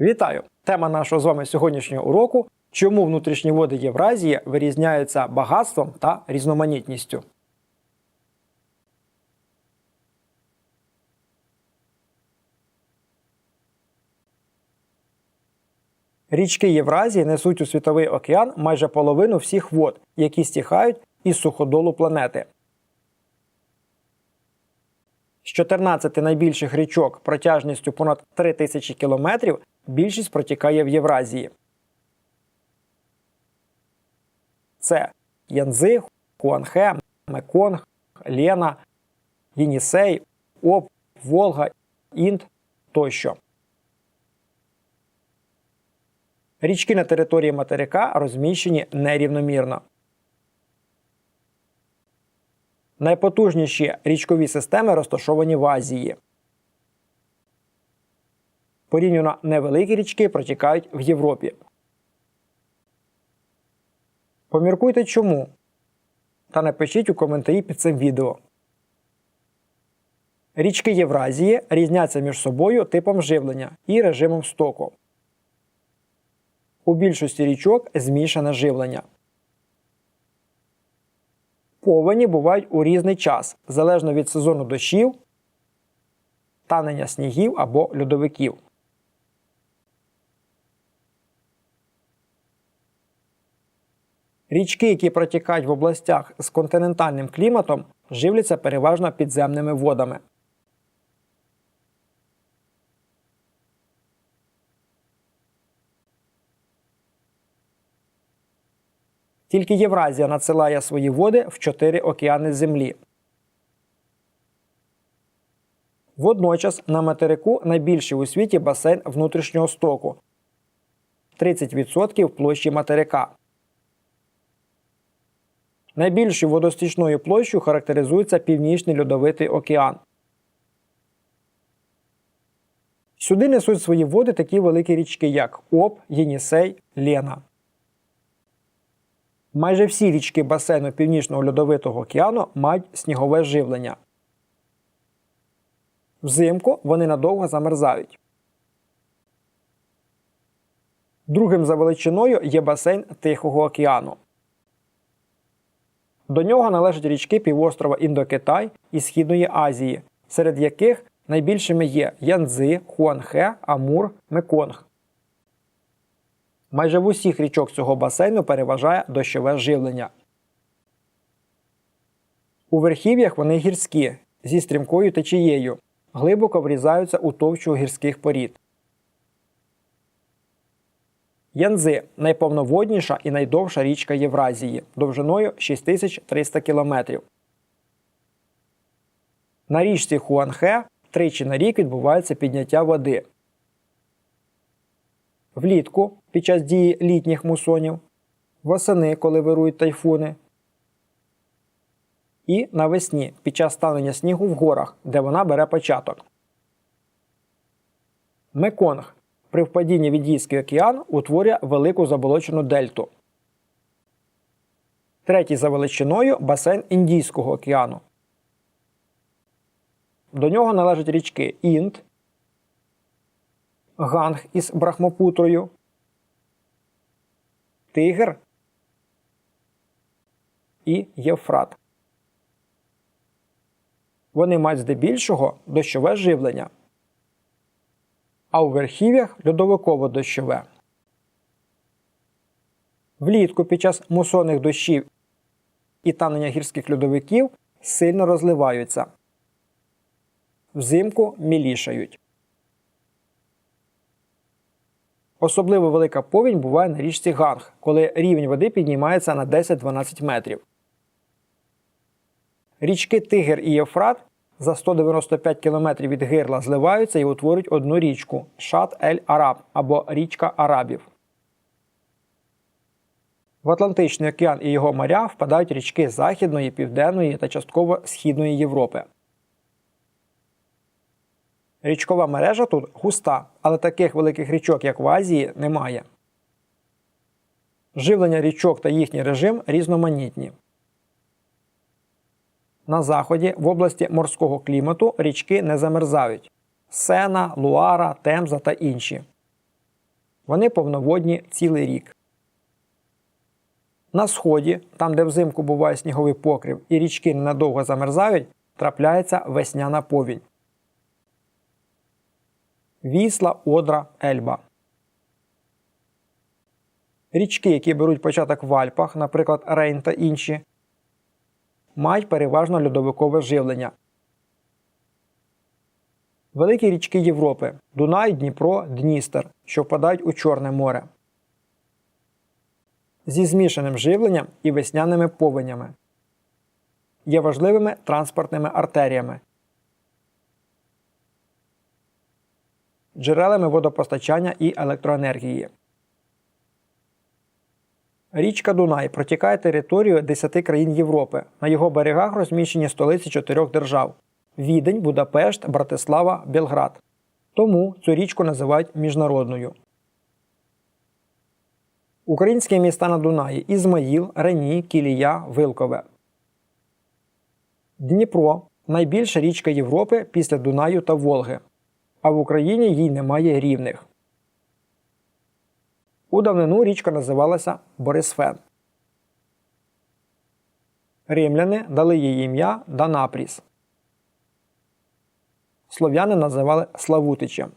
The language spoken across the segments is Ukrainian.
Вітаю! Тема нашого з вами сьогоднішнього уроку чому внутрішні води Євразії вирізняються багатством та різноманітністю. Річки Євразії несуть у світовий океан майже половину всіх вод, які стіхають із суходолу планети. З 14 найбільших річок протяжністю понад 3000 кілометрів більшість протікає в Євразії. Це Янзи, Хуанхе, Меконг, Лена, Єнісей, Об, Волга, Інд тощо. Річки на території материка розміщені нерівномірно. Найпотужніші річкові системи розташовані в Азії. Порівняно невеликі річки протікають в Європі. Поміркуйте чому. Та напишіть у коментарі під цим відео. Річки Євразії різняться між собою типом живлення і режимом стоку. У більшості річок змішане живлення. Повені бувають у різний час, залежно від сезону дощів, танення снігів або льодовиків. Річки, які протікають в областях з континентальним кліматом, живляться переважно підземними водами. Тільки Євразія надсилає свої води в чотири океани Землі. Водночас на материку найбільший у світі басейн внутрішнього стоку 30% площі материка. Найбільшою водостічною площею характеризується Північний Льодовитий океан. Сюди несуть свої води такі великі річки, як Об, Єнісей, Лена. Майже всі річки басейну Північного Льодовитого океану мають снігове живлення. Взимку вони надовго замерзають. Другим за величиною є басейн Тихого океану. До нього належать річки півострова Індокитай і Східної Азії, серед яких найбільшими є Янцзи, Хуанхе, Амур, Меконг. Майже в усіх річок цього басейну переважає дощове живлення. У верхів'ях вони гірські зі стрімкою течією, глибоко врізаються у товщу гірських порід. Янзи найповноводніша і найдовша річка Євразії довжиною 6300 км. На річці Хуанхе тричі на рік відбувається підняття води. Влітку під час дії літніх мусонів, восени, коли вирують тайфуни, і навесні під час станення снігу в горах, де вона бере початок. Меконг при впадінні в Індійський океан утворює велику заболочену дельту. Третій за величиною басейн Індійського океану. До нього належать річки Інд, Ганг із Брахмопутрою, Тигр і Євфрат. Вони мають здебільшого дощове живлення а у верхів'ях льодовиково-дощове. Влітку під час мусонних дощів і танення гірських льодовиків сильно розливаються. Взимку мілішають. Особливо велика повінь буває на річці Ганг, коли рівень води піднімається на 10-12 метрів. Річки Тигр і Євфрат за 195 км від гирла зливаються і утворюють одну річку Шат Ель Араб або річка Арабів. В Атлантичний океан і його моря впадають річки Західної, Південної та частково Східної Європи. Річкова мережа тут густа, але таких великих річок, як в Азії, немає. Живлення річок та їхній режим різноманітні. На заході в області морського клімату річки не замерзають Сена, Луара, Темза та інші. Вони повноводні цілий рік. На сході, там де взимку буває сніговий покрив і річки ненадовго замерзають, трапляється весняна повінь. Вісла, Одра, Ельба. Річки, які беруть початок в Альпах, наприклад, Рейн та інші, мають переважно льодовикове живлення. Великі річки Європи Дунай, Дніпро, Дністер, що впадають у Чорне море. Зі змішаним живленням і весняними повенями. Є важливими транспортними артеріями. Джерелами водопостачання і електроенергії. Річка Дунай протікає територію 10 країн Європи. На його берегах розміщені столиці чотирьох держав: Відень, Будапешт, Братислава, Белград. Тому цю річку називають міжнародною. Українські міста на Дунаї Ізмаїл, Рені, Кілія, Вилкове. Дніпро найбільша річка Європи після Дунаю та Волги. А в Україні їй немає рівних. У давнину річка називалася Борисфен. Римляни дали їй ім'я Данапріс. Слов'яни називали Славутичем.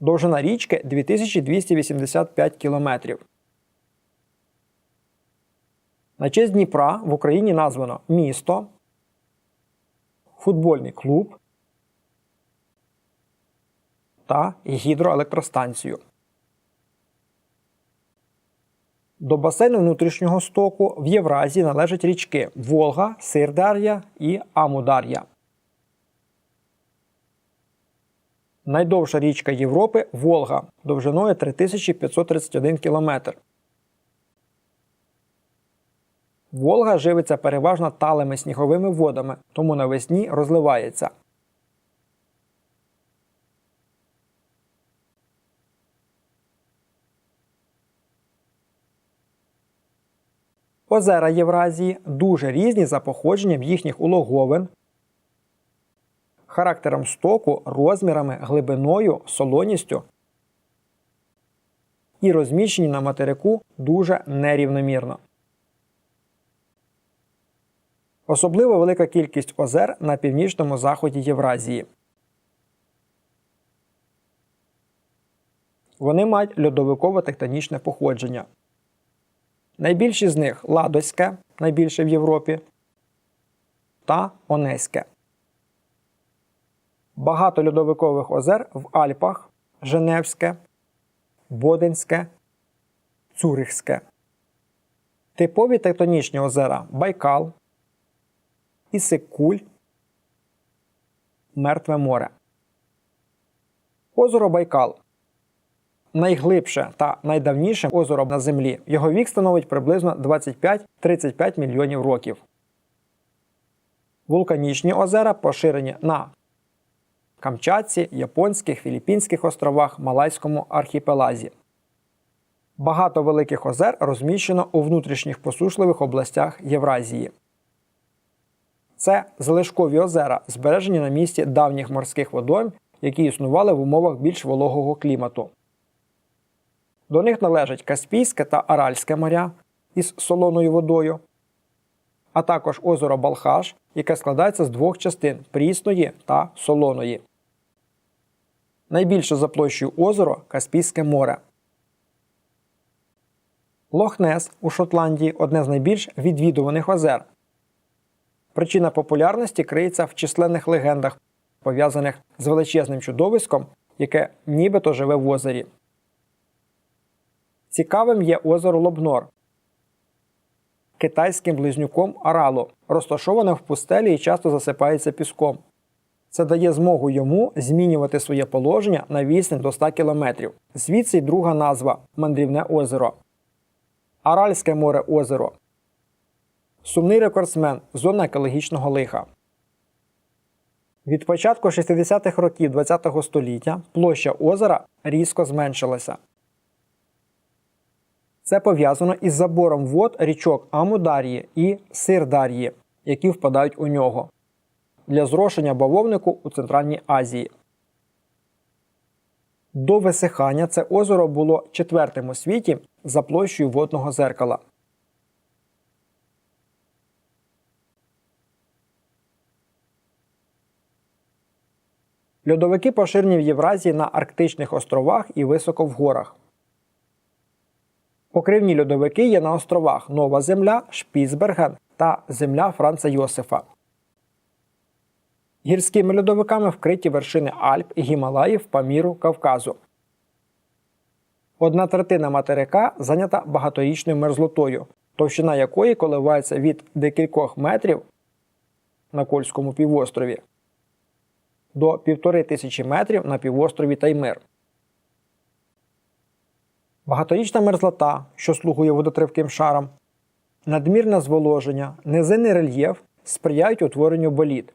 Довжина річки 2285 кілометрів. На честь Дніпра в Україні названо місто, футбольний клуб та гідроелектростанцію. До басейну внутрішнього стоку в Євразії належать річки Волга, Сирдар'я і Амудар'я. Найдовша річка Європи Волга довжиною 3531 км. Волга живиться переважно талими сніговими водами, тому навесні розливається. Озера Євразії дуже різні за походженням їхніх улоговин, характером стоку, розмірами, глибиною, солоністю і розміщені на материку дуже нерівномірно. Особливо велика кількість озер на північному заході Євразії. Вони мають льодовиково-тектонічне походження. Найбільші з них Ладоське, найбільше в Європі, та Онеське. Багато льодовикових озер в Альпах Женевське, Боденське, Цюрихське. Типові тектонічні озера Байкал, Ісикуль, Мертве море. Озеро Байкал найглибше та найдавніше озеро на землі. Його вік становить приблизно 25-35 мільйонів років. Вулканічні озера поширені на Камчатці, Японських, Філіппінських островах, Малайському архіпелазі. Багато великих озер розміщено у внутрішніх посушливих областях Євразії. Це залишкові озера, збережені на місці давніх морських водойм, які існували в умовах більш вологого клімату. До них належать Каспійське та Аральське моря із солоною водою, а також озеро Балхаш, яке складається з двох частин прісної та солоної. Найбільше за площею озеро Каспійське море. Лохнес у Шотландії одне з найбільш відвідуваних озер. Причина популярності криється в численних легендах, пов'язаних з величезним чудовиськом, яке нібито живе в озері. Цікавим є озеро Лобнор, китайським близнюком Аралу, розташоване в пустелі і часто засипається піском. Це дає змогу йому змінювати своє положення на відстань до 100 км. Звідси й друга назва мандрівне озеро. Аральське море озеро. Сумний рекордсмен зона екологічного лиха. Від початку 60-х років ХХ століття площа озера різко зменшилася. Це пов'язано із забором вод річок Амудар'ї і Сирдар'ї, які впадають у нього для зрошення бавовнику у Центральній Азії. До висихання це озеро було четвертим у світі за площею водного зеркала. Льодовики поширені в Євразії на Арктичних островах і високо в горах. Покривні льодовики є на островах Нова Земля, Шпіцберген та земля Франца Йосифа. Гірськими льодовиками вкриті вершини Альп і Гімалаїв Паміру Кавказу. Одна третина материка зайнята багаторічною мерзлотою, товщина якої коливається від декількох метрів на Кольському півострові до півтори тисячі метрів на півострові Таймир. Багаторічна мерзлота, що слугує водотривким шарам, надмірне зволоження, низинний рельєф сприяють утворенню боліт,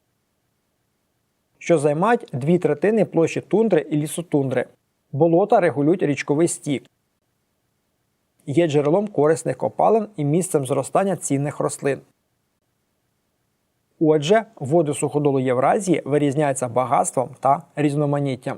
що займають дві третини площі тундри і лісотундри. Болота регулюють річковий стік, є джерелом корисних копалин і місцем зростання цінних рослин. Отже, води суходолу Євразії вирізняються багатством та різноманіттям.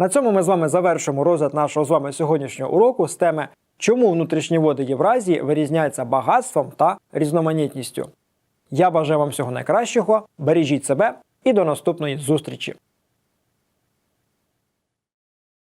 На цьому ми з вами завершимо розгляд нашого з вами сьогоднішнього уроку з теми, чому внутрішні води Євразії вирізняються багатством та різноманітністю. Я бажаю вам всього найкращого, бережіть себе і до наступної зустрічі!